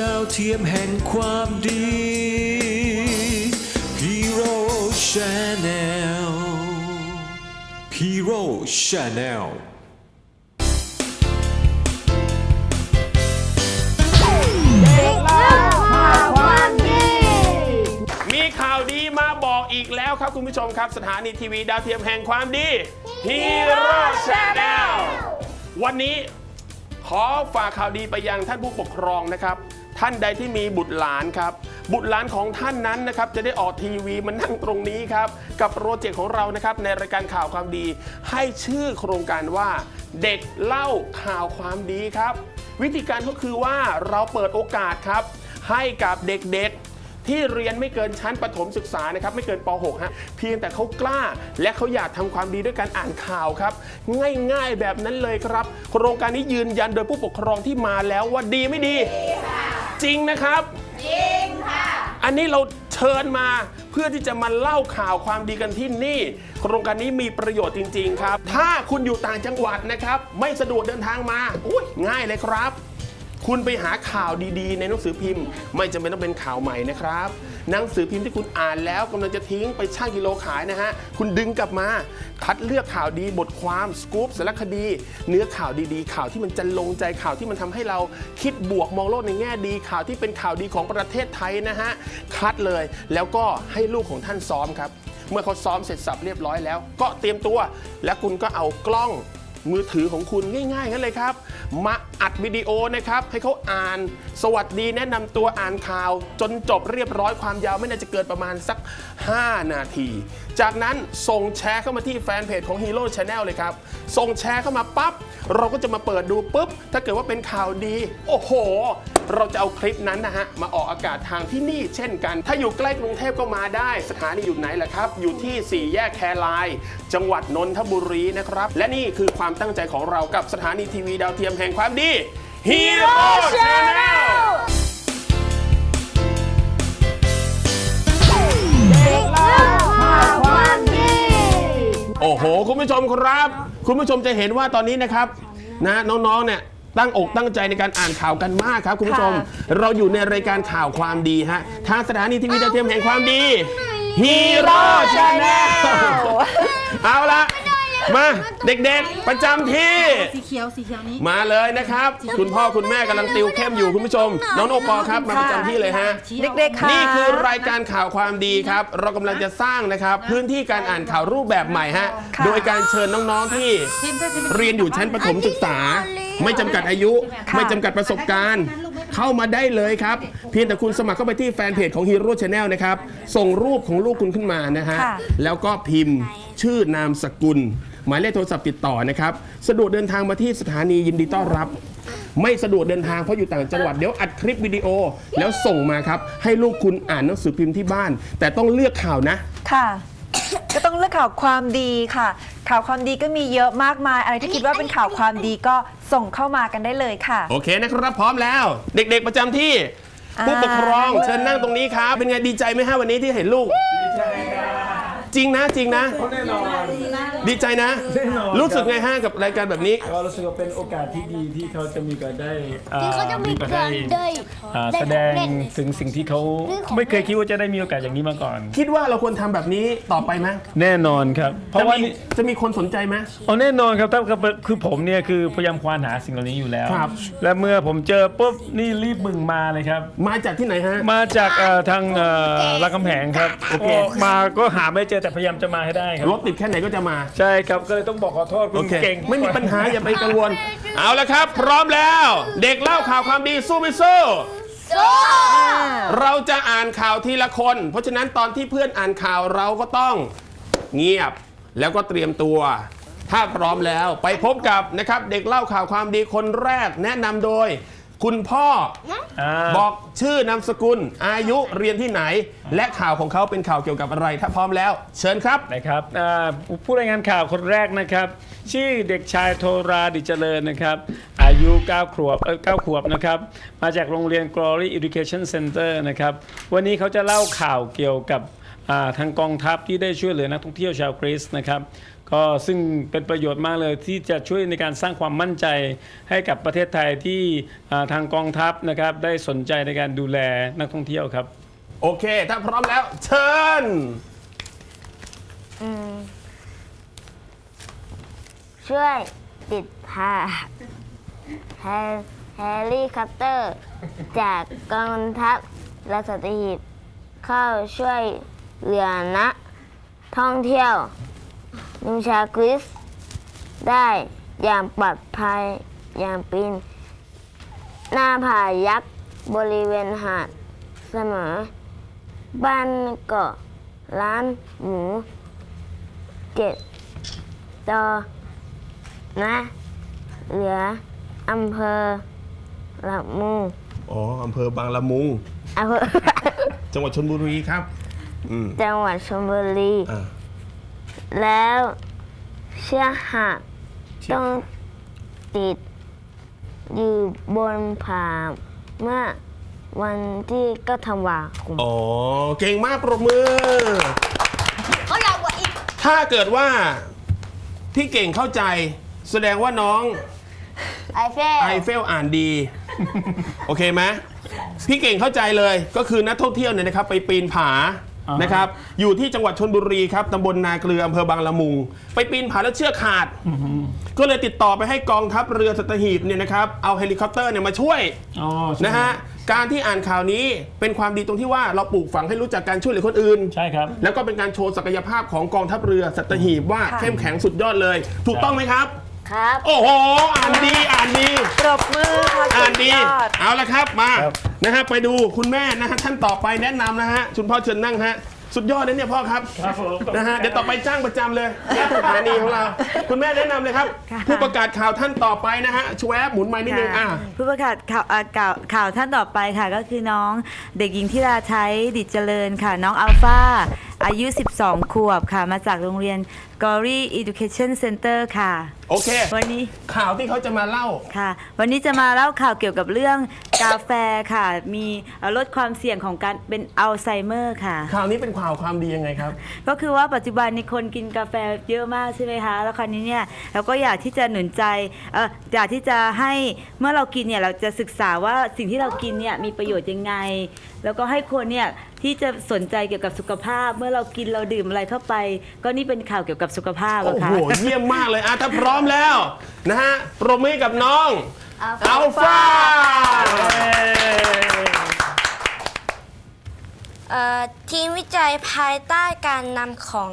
ดาวเทียมแห่งความดี Hero Channel Hero Channel มีข่าวดีมาบอกอีกแล้วครับคุณผู้ชมครับ สถานีทีวีดาวเทียมแห่งความดี Hero Channel วันนี้ขอฝากข่าวดีไปยังท่านผู้ปกครองนะครับ ท่านใดที่มีบุตรหลานครับ บุตรหลานของท่านนั้นนะครับจะได้ออกทีวีมานั่งตรงนี้ครับ กับโปรเจกต์ของเรานะครับในรายการข่าวความดี ให้ชื่อโครงการว่า เด็กเล่าข่าวความดีครับ วิธีการก็คือว่าเราเปิดโอกาสครับ ให้กับเด็กๆ ที่เรียนไม่เกินชั้นประถมศึกษานะครับไม่เกินป .6 ฮะเพียงแต่เขากล้า และเขาอยากทำความดีด้วยการอ่านข่าวครับ ง่ายๆแบบนั้นเลยครับ โครงการนี้ยืนยันโดยผู้ปกครองที่มาแล้วว่าดีไม่ดี จริงนะครับ จริงค่ะ อันนี้เราเชิญมาเพื่อที่จะมาเล่าข่าวความดีกันที่นี่ โครงการนี้มีประโยชน์จริง ๆ ครับ ถ้าคุณอยู่ต่างจังหวัดนะครับ ไม่สะดวกเดินทางมาอุ้ยง่ายเลยครับ คุณไปหาข่าวดีๆ ในหนังสือพิมพ์ ไม่จำเป็นต้องเป็นข่าวใหม่นะครับ หนังสือพิมพ์ที่คุณอ่านแล้วกำลังจะทิ้งไปช่างกิโลขายนะฮะ คุณดึงกลับมา คัดเลือกข่าวดีบทความสกู๊ปสารคดี เนื้อข่าวดีๆ ข่าวที่มันจะลงใจข่าวที่มันทำให้เราคิดบวกมองโลกในแง่ดี ข่าวที่เป็นข่าวดีของประเทศไทยนะฮะ คัดเลยแล้วก็ให้ลูกของท่านซ้อมครับ เมื่อเขาซ้อมเสร็จสับเรียบร้อยแล้ว ก็เตรียมตัว แล้วคุณก็เอากล้อง มือถือของคุณง่ายๆกันเลยครับ มาอัดวิดีโอนะครับ ให้เขาอ่าน สวัสดีแนะนำตัวอ่านข่าว จนจบเรียบร้อยความยาวไม่น่าจะเกินประมาณสัก 5 นาที จากนั้นส่งแชร์เข้ามาที่แฟนเพจของ Hero Channel เลยครับ ส่งแชร์เข้ามาปั๊บ เราก็จะมาเปิดดูปุ๊บ ถ้าเกิดว่าเป็นข่าวดี โอ้โห เราจะเอาคลิปนั้นนะฮะ มาออกอากาศทางที่นี่เช่นกัน ถ้าอยู่ใกล้กรุงเทพก็มาได้ สถานีอยู่ไหนล่ะครับ อยู่ที่ 4 แยกแครายจังหวัดนนทบุรีนะครับ และนี่คือความตั้งใจของเรากับสถานีทีวีดาวเทียมแห่งความดี Hero Channel โอ้โห คุณผู้ชมครับ คุณผู้ชมจะเห็นว่าตอนนี้นะครับ นะน้องๆเนี่ยตั้งอกตั้งใจในการอ่านข่าวกันมากครับ คุณผู้ชม เราอยู่ในรายการข่าวความดีฮะทางสถานีทีวีดาวเทียมแห่งความดีฮีโร่ชาแนลเอาละ มาเด็กๆ ประจำที่ สีเขียวสีเขียวนี้ มาเลยนะครับ คุณพ่อคุณแม่กำลังติวเข้มอยู่คุณผู้ชม น้องโอปอครับมาประจำที่เลยฮะ เด็กๆค่ะนี่คือรายการข่าวความดีครับ เรากำลังจะสร้างนะครับ พื้นที่การอ่านข่าวรูปแบบใหม่ฮะค่ะโดยการเชิญน้องๆที่เรียนอยู่ชั้นประถมศึกษา ไม่จำกัดอายุ ไม่จำกัดประสบการณ์ เข้ามาได้เลยครับ เพียงแต่คุณสมัครเข้าไปที่แฟนเพจของ Hero Channel นะครับ ส่งรูปของลูกคุณขึ้นมานะฮะ ค่ะ แล้วก็พิมพ์ชื่อนามสกุล หมายเลขโทรศัพท์ติดต่อนะครับสะดวกเดินทางมาที่สถานียินดีต้อนรับ ไม่สะดวกเดินทางเพราะอยู่ต่างจังหวัดเดี๋ยวอัดคลิปวิดีโอ แล้วส่งมาครับ ให้ลูกคุณอ่านหนังสือพิมพ์ที่บ้าน แต่ต้องเลือกข่าวนะ ค่ะ ก็ต้องเลือกข่าวความดีค่ะ ข่าวความดีก็มีเยอะมากมาย อะไรที่คิดว่าเป็นข่าวความดีก็ส่งเข้ามากันได้เลยค่ะ โอเคนะครับพร้อมแล้ว เด็กๆประจำที่อ่าผู้ปกครองเชิญนั่งตรงนี้ครับ เป็นไงดีใจไหมฮะวันนี้ที่เห็นลูกจริ งนะจริงนะ แน่นอนดีใจนะ แน่นอนรู้สึกไงฮะกับรายการแบบนี้ ก็รู้สึกว่าเป็นโอกาสที่ดีที่เขาจะมีการได้อ่าที่เขาจะมีโอกาสการได้ อ่าได้แสดงของเล่นถึงสิ่งที่เขาซื้อของไม่เคยคิดว่าจะได้มีโอกาสอย่างนี้มาก่อน คิดว่าเราควรทำแบบนี้ต่อไปไหมแน่นอนครับ เพราะว่าจะมีนี่ จะมีคนสนใจไหมเอาแน่นอนครับถ้าคือผมเนี่ยคือพยายามควานหาสิ่งเหล่านี้อยู่แล้ว ครับ และเมื่อผมเจอปุ๊บนี่รีบบึงมาเลยครับ มาจากที่ไหนฮะ มาจากเอ่อทางเอ่อรามคำแหงครับโอเคก็มาก็หาไม่เจอแต่พยายามจะมาให้ได้ครับ รถติดแค่ไหนก็จะมา ใช่ครับ ก็เลยต้องบอกขอโทษคุโอณเค เก่งไม่มีปัญหาอย่าไปกังวล เอาละครับ พร้อมแล้ว เด็กเล่าข่าวความดีสู้ไม่สู้ เราจะอ่านข่าวทีละคน เพราะฉะนั้นตอนที่เพื่อนอ่านข่าวเราก็ต้องเงียบแล้วก็เตรียมตัว ถ้าพร้อมแล้วไปพบกับนะครับเด็กเล่าข่าวความดีคนแรกแนะนำโดย คุณพ่ออ่าบอกชื่อนามสกุล อายุเรียนที่ไหน และข่าวของเขาเป็นข่าวเกี่ยวกับอะไร ถ้าพร้อมแล้ว เชิญครับ นะครับอ่าผู้รายงานข่าวคนแรกนะครับ ชื่อเด็กชายโทราดิเจริญนะครับ อายุ 9 ขวบเออ9ขวบนะครับ มาจากโรงเรียน Glory Education Center นะครับ วันนี้เขาจะเล่าข่าวเกี่ยวกับอ่า ทางกองทัพที่ได้ช่วยเหลือนักท่องเที่ยวชาวกรีซนะครับก็ซึ่งเป็นประโยชน์มากเลยที่จะช่วยในการสร้างความมั่นใจให้กับประเทศไทยที่อ่าทางกองทัพนะครับได้สนใจในการดูแลนักท่องเที่ยวครับ โอเค ถ้าพร้อมแล้วเชิญช่วยติดพาแฮร์แฮร์รี่คัตเตอร์ จากกองทัพและสัตหีบเข้าช่วย เหลือนักท่องเที่ยวนิมชากริส ได้อย่างปลอดภัยอย่างปีน หน้าผายักษ์บริเวณหาดเสมอ บ้านเกาะร้านหมูเจ็ดต่อนะเหลืออำเภอละมุงอ๋ออำเภอบางละมุงอำเภอ จังหวัดชนบุรีครับ อืม จังหวัดชลบุรี อ่าแล้วเชือกหักต้องติด อยู่บนผาเมื่อวันที่ก็ธันวาคม อ๋อ เก่งมากปรบมือ ก็ยาวกว่าอีก ถ้าเกิดว่าพี่เก่งเข้าใจ แสดงว่าน้องไอเฟลไอเฟลอ่านดี โอเคไหมพี่เก่งเข้าใจเลยก็คือนักท่องเที่ยวเนี่ยนะครับ ไปปีนผาอ่าฮะ นะครับ อยู่ที่จังหวัดชนบุรีครับตำบลนาเกลืออำเภอบางละมุง ไปปีนผาแล้วเชือกขาด ก็เลยติดต่อไปให้กองทัพเรือสัตหีบเนี่ยนะครับเอาเฮลิคอปเตอร์เนี่ยมาช่วยอ๋อใช่นะฮะการที่อ่านข่าวนี้เป็นความดีตรงที่ว่าเราปลูกฝังให้รู้จักการช่วยเหลือคนอื่น ใช่ครับ แล้วก็เป็นการโชว์ศักยภาพของกองทัพเรือสัตหีบว่าค่ะ เข้มแข็งสุดยอดเลย ถูกต้องไหมครับ ครับ โอ้โห อ่านดีอ่านดี ปรบมือค่ะอ่านดี สุยอด เอาละครับมาครับ นะฮะไปดูคุณแม่นะฮะท่านต่อไปแนะนำนะฮะคุณพ่อเชิญนั่งฮะสุดยอดเลยเนี่ยพ่อครับครับผมนะฮะเดี๋ยวต่อไปจ้างประจำเลยที่สถานีของเรา คุณแม่แนะนำเลยครับผู้ประกาศข่าวท่านต่อไปนะฮะชวบหมุนไม้นิดนึงอะ ค่ะผู้ประกาศข่าวอ่าข่าวข่าวท่านต่อไปค่ะ ก็คือน้องเด็กหญิงทิราใช้ดิจเจริญค่ะ น้องอัลฟา อายุ 12 ขวบค่ะ มาจากโรงเรียน Glory Education Center ค่ะ โอเค วันนี้ข่าวที่เขาจะมาเล่าค่ะ วันนี้จะมาเล่าข่าวเกี่ยวกับเรื่องกาแฟค่ะ มีเอ่อลดความเสี่ยงของการเป็นอัลไซเมอร์ค่ะ ข่าวนี้เป็นข่าวความดียังไงครับ ก็คือว่าปัจจุบันนี้คนกินกาแฟเยอะมากใช่ไหมคะ แล้วคราวนี้เนี่ยเราก็อยากที่จะหนุนใจเอออยากที่จะให้เมื่อเรากินเนี่ยเราจะศึกษาว่าสิ่งที่เรากินเนี่ยมีประโยชน์ยังไง แล้วก็ให้คนเนี่ย ที่จะสนใจเกี่ยวกับสุขภาพ เมื่อเรากินเราดื่มอะไรเข้าไป ก็นี่เป็นข่าวเกี่ยวกับสุขภาพโอ้อะค่ะ โห เยี่ยมมากเลยอะถ้าพร้อมแล้วนะฮะปรบมือให้กับน้องอัลฟา เอ่อทีมวิจัยภายใต้การนำของ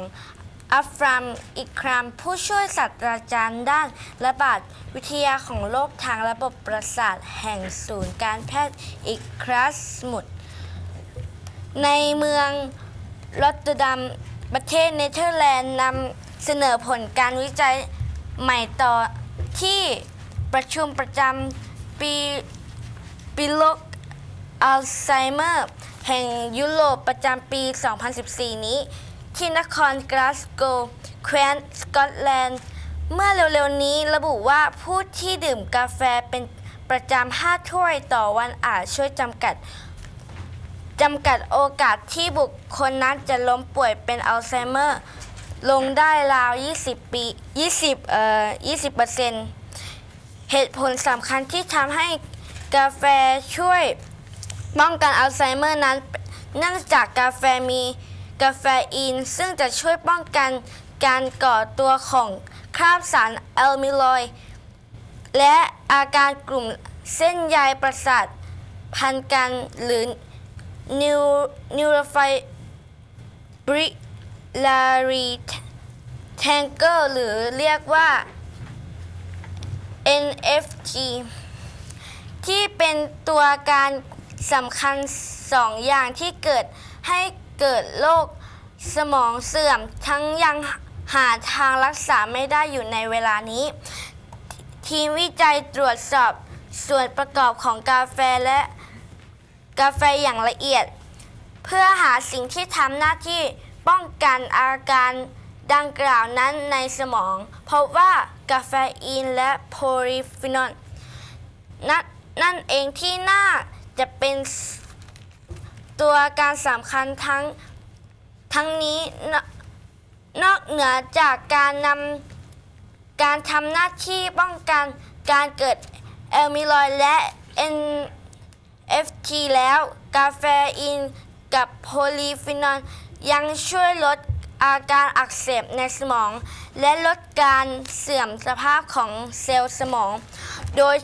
อัฟรามอิครามผู้ช่วยศาสตราจารย์ด้านระบาดวิทยาของโรคทางระบบประสาทแห่งศูนย์การแพทย์อิครัสมุด ในเมืองรอตเตอร์ดัมประเทศเนเธอร์แลนด์นำเสนอผลการวิจัยใหม่ต่อที่ประชุมประจำปีปีโลกอัลไซเมอร์ แห่งยุโรปประจำปี 2014 นี้ ที่นครกลาสโกว์แคว้นสกอตแลนด์ เมื่อเร็วๆนี้ระบุว่าผู้ที่ดื่มกาแฟเป็นประจำ5ถ้วยต่อวันอาจช่วยจำกัด จำกัดโอกาสที่บุคคลนั้นจะล้มป่วยเป็นอัลไซเมอร์ ลงได้ราว 20 ปี 20 เอ่อ 20เปอร์เซ็นต์เหตุผลสำคัญที่ทำให้กาแฟช่วยป้องกันอัลไซเมอร์นั้นเนื่องจากกาแฟมีกาเฟอีน ซึ่งจะช่วยป้องกันการก่อตัวของคราบสารแอลมิลอยและอาการกลุ่มเส้นใยประสาทพันกันหรือ neurophibrillary tangle หรือเรียกว่า NFG ที่เป็นตัวการสำคัญสองอย่างที่เกิดให้เกิดโรคสมองเสื่อมทั้งยังหาทางรักษาไม่ได้อยู่ในเวลานี้ ทีมวิจัยตรวจสอบส่วนประกอบของกาแฟและ กาแฟอย่างละเอียด เพื่อหาสิ่งที่ทำหน้าที่ป้องกันอาการดังกล่าวนั้นในสมองเพราะว่ากาเฟอีนและโพลีฟีนอลนั่นนั่นเองที่น่าจะเป็นตัวการสำคัญทั้งทั้งนี้นนอกเหนือจากการนำการทำหน้าที่ป้องกันการเกิดแอลมิลอยและ FT แล้ว กาเฟอีนกับโพลีฟีนอลยังช่วยลดอาการอักเสบในสมอง และลดการเสื่อมสภาพของเซลล์สมอง โดย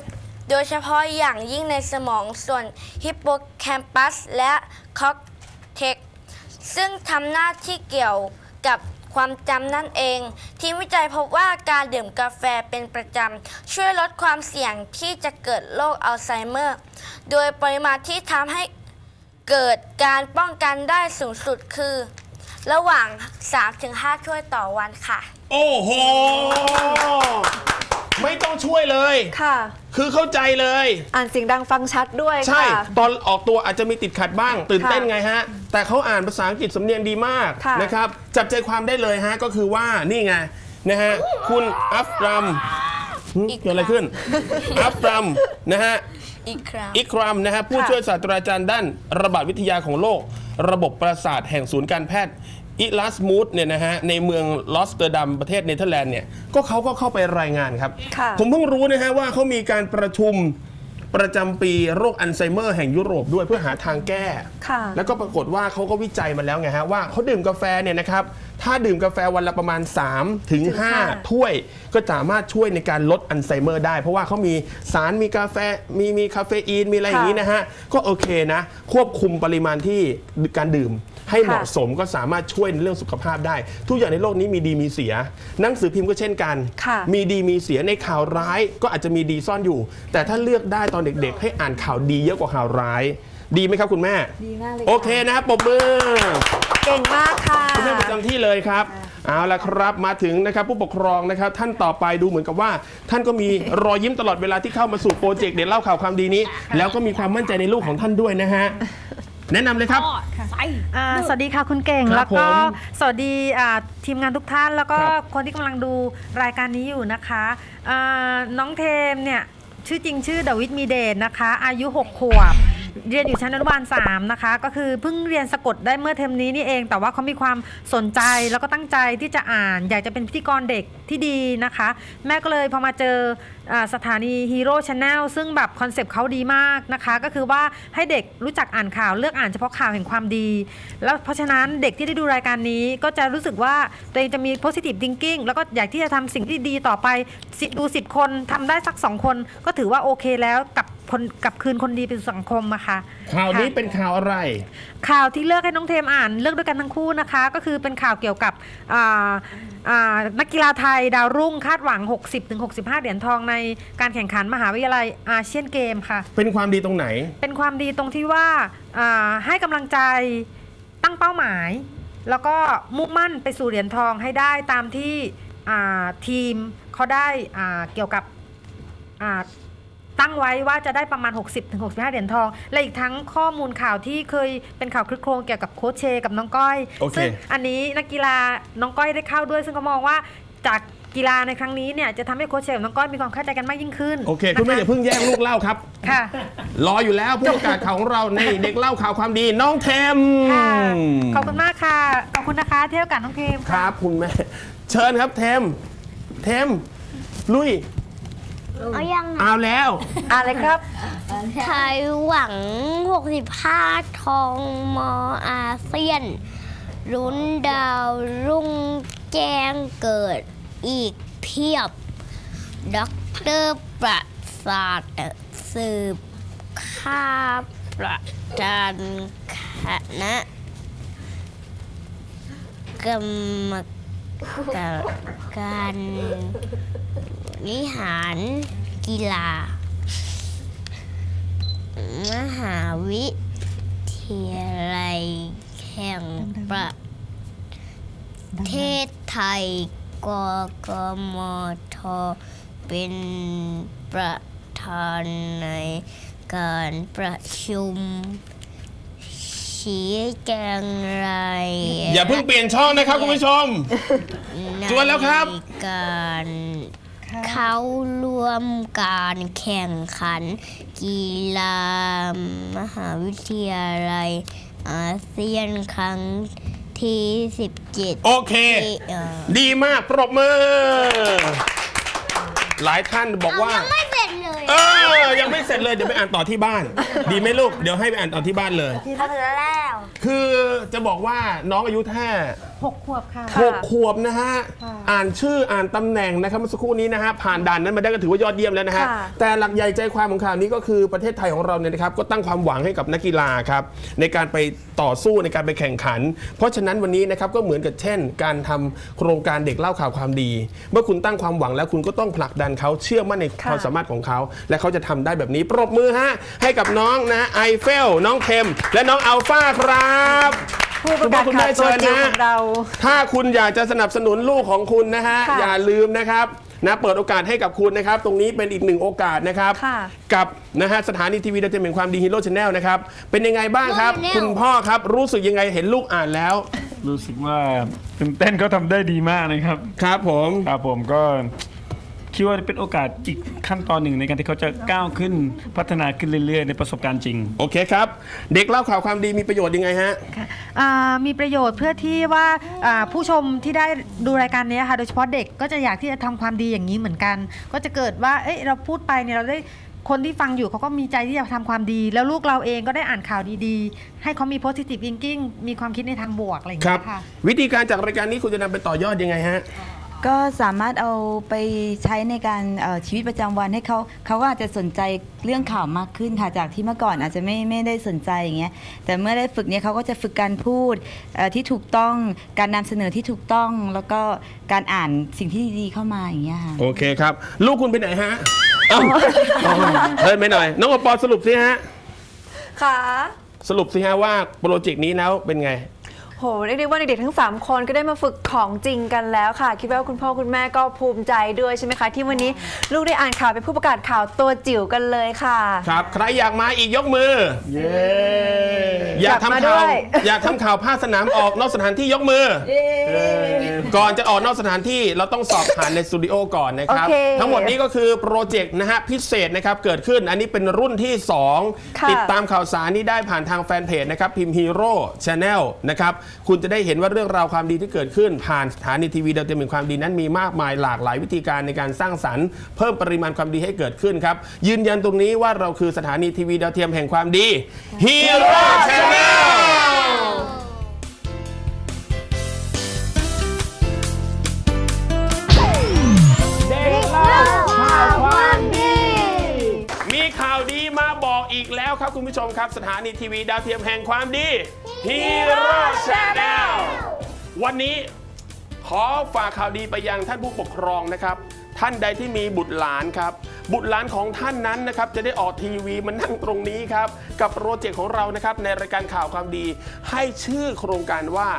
โดยเฉพาะอย่างยิ่งในสมองส่วนฮิปโปแคมปัสและคอเทคซึ่งทำหน้าที่เกี่ยวกับ ความจำนั่นเอง ทีมวิจัยพบว่าการดื่มกาแฟเป็นประจำ ช่วยลดความเสี่ยงที่จะเกิดโรคอัลไซเมอร์ โดยปริมาณที่ทำให้เกิดการป้องกันได้สูงสุดคือ ระหว่าง 3-5 ถ้วยต่อวันค่ะ โอ้โห ไม่ต้องช่วยเลย ค่ะ คือเข้าใจเลย อ่านเสียงดังฟังชัดด้วยใช่ ค่ะ ตอนออกตัวอาจจะมีติดขัดบ้าง ตื่นเต้นค่ะไงฮะ แต่เขาอ่านภาษาอังกฤษสำเนียงดีมากค่ะ นะครับ จับใจความได้เลยฮะ ก็คือว่านี่ไง นะฮะ คุณอัฟรัมหึอีกเกิดอะไรขึ้น อัฟรัม นะฮะ อีกครั้ง อิครัมนะฮะผู้ค่ะช่วยศาสตราจารย์ด้านระบาดวิทยาของโลก ระบบประสาทแห่งศูนย์การแพทย์อิลัสมูดเนี่ยนะฮะในเมืองลอสเตอร์ดัมประเทศเนเธอร์แลนด์เนี่ยก็เขาก็เข้าไปรายงานครับ ค่ะ ผมเพิ่งรู้นะฮะว่าเขามีการประชุม ประจำปีโรคอัลไซเมอร์แห่งยุโรปด้วยเพื่อหาทางแก้ ค่ะ แล้วก็ปรากฏว่าเขาก็วิจัยมาแล้วไงฮะว่าเขาดื่มกาแฟเนี่ยนะครับถ้าดื่มกาแฟวันละประมาณ 3 ถึงห้า5ถ้วย ก็สามารถช่วยในการลดอัลไซเมอร์ได้ เพราะว่าเขามีสารมีกาแฟมีมีคาเฟอีนมีอะไรอย่างนี้นะฮะก็โอเคนะควบคุมปริมาณที่การดื่ม ให้เหมาะสมก็สามารถช่วยในเรื่องสุขภาพได้ ทุกอย่างในโลกนี้มีดีมีเสีย หนังสือพิมพ์ก็เช่นกัน ค่ะมีดีมีเสียในข่าวร้ายก็อาจจะมีดีซ่อนอยู่ แต่ถ้าเลือกได้ตอนเด็กๆ ให้อ่านข่าวดีเยอะกว่าข่าวร้าย ดีไหมครับคุณแม่ ดีมากเลยโอเคนะครับปรบมือ เก่งมากค่ะ คุณแม่ประจำที่เลยครับ เอาละครับมาถึงนะครับผู้ปกครองนะครับ ท่านต่อไปดูเหมือนกับว่า ท่านก็มีรอยยิ้มตลอดเวลาที่เข้ามาสู่โปรเจกต์เด็ดเล่าข่าวความดีนี้ แล้วก็มีความมั่นใจในลูกของท่านด้วยนะฮะ แนะนำเลยครับอ่าสวัสดีค่ะคุณเก่ง ครับแล้วก็ผมสวัสดีอ่าทีมงานทุกท่าน แล้วก็ครับคนที่กำลังดูรายการนี้อยู่นะคะอ่าน้องเทมเนี่ยชื่อจริงชื่อดาวิดมีเดชนะคะ อายุ 6 ขวบ เรียนอยู่ชั้นอนุบาล3นะคะ ก็คือเพิ่งเรียนสะกดได้เมื่อเทอมนี้นี่เอง แต่ว่าเขามีความสนใจแล้วก็ตั้งใจที่จะอ่าน อยากจะเป็นพิธีกรเด็กที่ดีนะคะ แม่ก็เลยพอมาเจออาสถานีฮีโร่ชาแนลซึ่งแบบคอนเซปต์เขาดีมากนะคะ ก็คือว่าให้เด็กรู้จักอ่านข่าวเลือกอ่านเฉพาะข่าวแห่งความดี แล้วเพราะฉะนั้นเด็กที่ได้ดูรายการนี้ก็จะรู้สึกว่าตัวเองจะมี positive thinking แล้วก็อยากที่จะทำสิ่งที่ดีต่อไปสิดูสิบคนทำได้สักสองคน ก็ถือว่าโอเคแล้วกับคนกับคืนคนดีเป็นสังคมอะค่ะข่าวนี้ค่ะเป็นข่าวอะไร ข่าวที่เลือกให้น้องเทมอ่านเลือกด้วยกันทั้งคู่นะคะ ก็คือเป็นข่าวเกี่ยวกับอ่าอ่า นักกีฬาไทยดาวรุ่งคาดหวัง 60-65 เหรียญทองในการแข่งขันมหาวิทยาลัยอาเซียนเกมค่ะ เป็นความดีตรงไหน เป็นความดีตรงที่ว่าอ่าให้กำลังใจตั้งเป้าหมาย แล้วก็มุ่งมั่นไปสู่เหรียญทองให้ได้ตามที่อ่าทีมเขาได้อ่าเกี่ยวกับอ่า ตั้งไว้ว่าจะได้ประมาณ 60-65 เหรียญทอง และอีกทั้งข้อมูลข่าวที่เคยเป็นข่าวคลึกโครมเกี่ยวกับโค้ชเชกับน้องก้อย โอเค ซึ่งอันนี้นักกีฬาน้องก้อยได้เข้าด้วย ซึ่งเขามองว่าจากกีฬาในครั้งนี้เนี่ยจะทำให้โค้ชเชกับน้องก้อยมีความเข้าใจกันมากยิ่งขึ้นโอเค คุณแม่นะะอย่าเพิ่งแย่งลูกเล่าครับ ค่ะ รออยู่แล้วผู้ประกาศข่าวของเราในเด็กเล่าข่าวความดีน้องเทมค่ะ ขอบคุณมากค่ะ ขอบคุณนะคะเที่ยวกับน้องเทมคค่ะ รับคุณแม่ เชิญครับเทม เทม ลุย เอายังเอาแล้วอ่านเลยครับ ไทยหวัง 65 ทองมออาเซียน รุ้นดาวรุ่งแจ้งเกิดอีกเพียบด็อกเตอร์ประสาทสืบข้าประจานคณะกรรมการ วิหารกีฬา มหาวิทยาลัยแห่งประเทศไทยกกมทเป็นประธานในการประชุมชี้แจงรายอย่าเพิ่งเปลี่ยนช่องนะครับคุณผู้ชมจวนแล้วครับในการ เข้าร่วมการแข่งขัน กีฬามหาวิทยาลัยอาเซียนครั้งทที่ 17 โอเค ที่เอ่อดีมากปรบมือ หลายท่านบอกว่ายังไม่เสร็จเลยเออ ยังไม่เสร็จเลย เดี๋ยวไปอ่านต่อที่บ้าน ดีไหมลูก เดี๋ยวให้ไปอ่านต่อที่บ้านเลยที่เขาเสร็จแล้ว คือจะบอกว่าน้องอายุแค่ หกขวบค่ะ หกขวบนะฮะ ค่ะอ่านชื่ออ่านตำแหน่งนะครับเมื่อสักครู่นี้นะฮะผ่านด่านนั้นมาได้ก็ถือว่ายอดเยี่ยมแล้วนะฮะ ค่ะ แต่หลักใหญ่ใจความของข่าวนี้ก็คือประเทศไทยของเราเนี่ยนะครับก็ตั้งความหวังให้กับนักกีฬาครับในการไปต่อสู้ในการไปแข่งขัน เพราะฉะนั้นวันนี้นะครับก็เหมือนกับเช่น การทำโครงการเด็กเล่าข่าวความดี เมื่อคุณตั้งความหวังแล้วคุณก็ต้องผลักดันเขาเชื่อมั่นในค่ะความสามารถของเขา และเขาจะทำได้แบบนี้ปรบมือฮะให้กับน้องนะไอเฟลน้องเทมและน้องอัลฟาครับ ผู้ประกาศคุณพ่อคุณแม่ข่าวตัวเชิญจิ๋วนะของเรา ถ้าคุณอยากจะสนับสนุนลูกของคุณนะฮะ ค่ะอย่าลืมนะครับนะเปิดโอกาสให้กับคุณนะครับ ตรงนี้เป็นอีกหนึ่งโอกาสนะครับ ค่ะ กับนะฮะสถานีทีวีดาวเทียมแห่งความดีฮีโร่ชาแนลนะครับ เป็นยังไงบ้างครับ Channel คุณพ่อครับรู้สึกยังไงเห็นลูกอ่านแล้วรู้สึกว่าตื่นเต้นเขาทำได้ดีมากนะครับ ครับผม ครับผมก็ คิดว่าเป็นโอกาสอีกขั้นตอนหนึ่งในการที่เขาจะก้าวขึ้นพัฒนาขึ้นเรื่อยๆ ในประสบการณ์จริง โอเคครับ เด็กเล่าข่าวความดีมีประโยชน์ยังไงฮะอ่ามีประโยชน์เพื่อที่ว่าอ่าผู้ชมที่ได้ดูรายการนี้ค่ะโดยเฉพาะเด็กก็จะอยากที่จะทำความดีอย่างนี้เหมือนกัน ก็จะเกิดว่าเอ้ยเราพูดไปเนี่ยเราได้คนที่ฟังอยู่เขาก็มีใจที่จะทำความดี แล้วลูกเราเองก็ได้อ่านข่าวดีๆ ให้เขามี positive thinking มีความคิดในทางบวกอะไรอย่างครัเงี้บ ยค่ะ วิธีการจากรายการนี้คุณจะนำไปต่อยอดยังไงฮะ ก็สามารถเอาไปใช้ในการเอ่อชีวิตประจำวันให้เขาเขาก็อาจจะสนใจเรื่องข่าวมากขึ้นค่ะจากที่เมื่อก่อนอาจจะไม่ไม่ได้สนใจอย่างเงี้ยแต่เมื่อได้ฝึกเนี่ยเขาก็จะฝึกการพูดเอ่อที่ถูกต้องการนำเสนอที่ถูกต้องแล้วก็การอ่านสิ่งที่ดีๆเข้ามาอย่างเงี้ยค่ะโอเคครับ ลูกคุณไปไหนฮะเอ้าเดินไปหน่อย น้องอปอสรุปสิฮะค่ะสรุปสิฮะว่าโปรเจกต์นี้แล้วเป็นไง โหเรียกได้ว่าเด็กๆทั้ง 3 คนก็ได้มาฝึกของจริงกันแล้วค่ะ คิดว่าคุณพ่อคุณแม่ก็ภูมิใจด้วยใช่ไหมคะ ที่วันนี้ลูกได้อ่านข่าวเป็นผู้ประกาศข่าวตัวจิ๋วกันเลยค่ะ ครับ ใครอยากมาอีกยกมือ เย้อยากอยากมาทำข่าวด้วยอยากทำข่าวภาคสนามออกนอกสถานที่ยกมือ ก่อนจะออกนอกสถานที่เราต้องสอบผ่านในสตูดิโอก่อนนะครับโอเคทั้งหมดนี้ก็คือโปรเจกต์นะฮะพิเศษนะครับเกิดขึ้นอันนี้เป็นรุ่นที่ค่ะ2ติดตามข่าวสารนี้ได้ผ่านทางแฟนเพจนะครับพิมพ์ฮีโร่ชาแนลนะครับคุณจะได้เห็นว่าเรื่องราวความดีที่เกิดขึ้น ผ่านสถานีทีวีดาวเทียมแห่งความดีนั้นมีมากมายหลากหลายวิธีการในการสร้างสรรค์ เพิ่มปริมาณความดีให้เกิดขึ้นครับ ยืนยันตรงนี้ว่าเราคือสถานีทีวีดาวเทียมแห่งความดีฮีโร่ชาแนลมีข่าวดีมาบอกอีกแล้วครับคุณผู้ชมครับ สถานีทีวีดาวเทียมแห่งความดี ฮีโร่ชาแนลวันนี้ขอฝากข่าวดีไปยังท่านผู้ปกครองนะครับ ท่านใดที่มีบุตรหลานครับ บุตรหลานของท่านนั้นนะครับ จะได้ออกทีวีมานั่งตรงนี้ครับ กับโปรเจกต์ของเรานะครับ ในรายการข่าวความดี ให้ชื่อโครงการว่า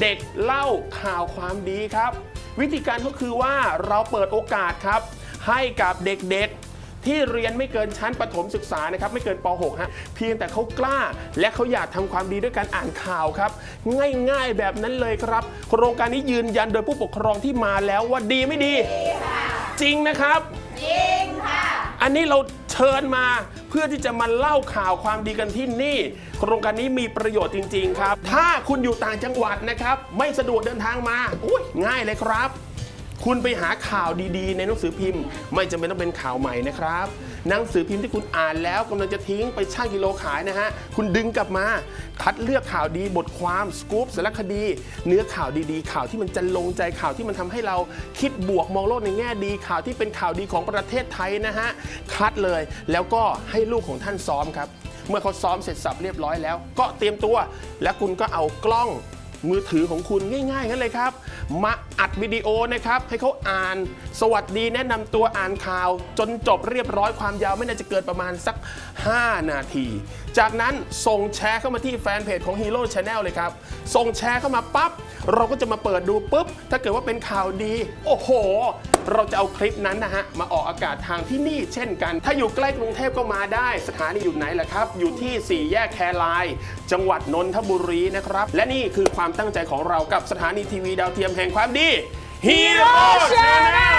เด็กเล่าข่าวความดีครับ วิธีการก็คือว่าเราเปิดโอกาสครับ ให้กับเด็กๆ ที่เรียนไม่เกินชั้นประถมศึกษานะครับไม่เกินป .6 ฮะเพียงแต่เขากล้า และเขาอยากทำความดีด้วยการอ่านข่าวครับ ง่ายๆแบบนั้นเลยครับ โครงการนี้ยืนยันโดยผู้ปกครองที่มาแล้วว่าดีไม่ดี จริงนะครับ จริงค่ะ อันนี้เราเชิญมาเพื่อที่จะมาเล่าข่าวความดีกันที่นี่ โครงการนี้มีประโยชน์จริง ๆ ครับ ถ้าคุณอยู่ต่างจังหวัดนะครับ ไม่สะดวกเดินทางมาอุ้ยง่ายเลยครับ คุณไปหาข่าวดีๆ ในหนังสือพิมพ์ ไม่จำเป็นต้องเป็นข่าวใหม่นะครับ หนังสือพิมพ์ที่คุณอ่านแล้วกำลังจะทิ้งไปช่างกิโลขายนะฮะ คุณดึงกลับมา คัดเลือกข่าวดีบทความสกู๊ปสารคดี เนื้อข่าวดีๆ ข่าวที่มันจะลงใจข่าวที่มันทำให้เราคิดบวกมองโลกในแง่ดีข่าวที่เป็นข่าวดีของประเทศไทยนะฮะคัดเลยแล้วก็ให้ลูกของท่านซ้อมครับ เมื่อเขาซ้อมเสร็จสับเรียบร้อยแล้ว ก็เตรียมตัว แล้วคุณก็เอากล้อง มือถือของคุณง่ายๆกันเลยครับ มาอัดวิดีโอนะครับ ให้เขาอ่าน สวัสดีแนะนำตัวอ่านข่าว จนจบเรียบร้อยความยาวไม่น่าจะเกินประมาณสัก 5 นาที จากนั้นส่งแชร์เข้ามาที่แฟนเพจของ Hero Channel เลยครับ ส่งแชร์เข้ามาปั๊บ เราก็จะมาเปิดดูปุ๊บ ถ้าเกิดว่าเป็นข่าวดี โอ้โห เราจะเอาคลิปนั้นนะฮะมาออกอากาศทางที่นี่เช่นกัน ถ้าอยู่ใกล้กรุงเทพก็มาได้ สถานีอยู่ไหนล่ะครับ อยู่ที่ 4 แยกแครายจังหวัดนนทบุรีนะครับ และนี่คือความตั้งใจของเรากับสถานีทีวีดาวเทียมแห่งความดี Hero Channel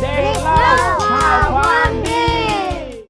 เด็กเล่าข่าวความดี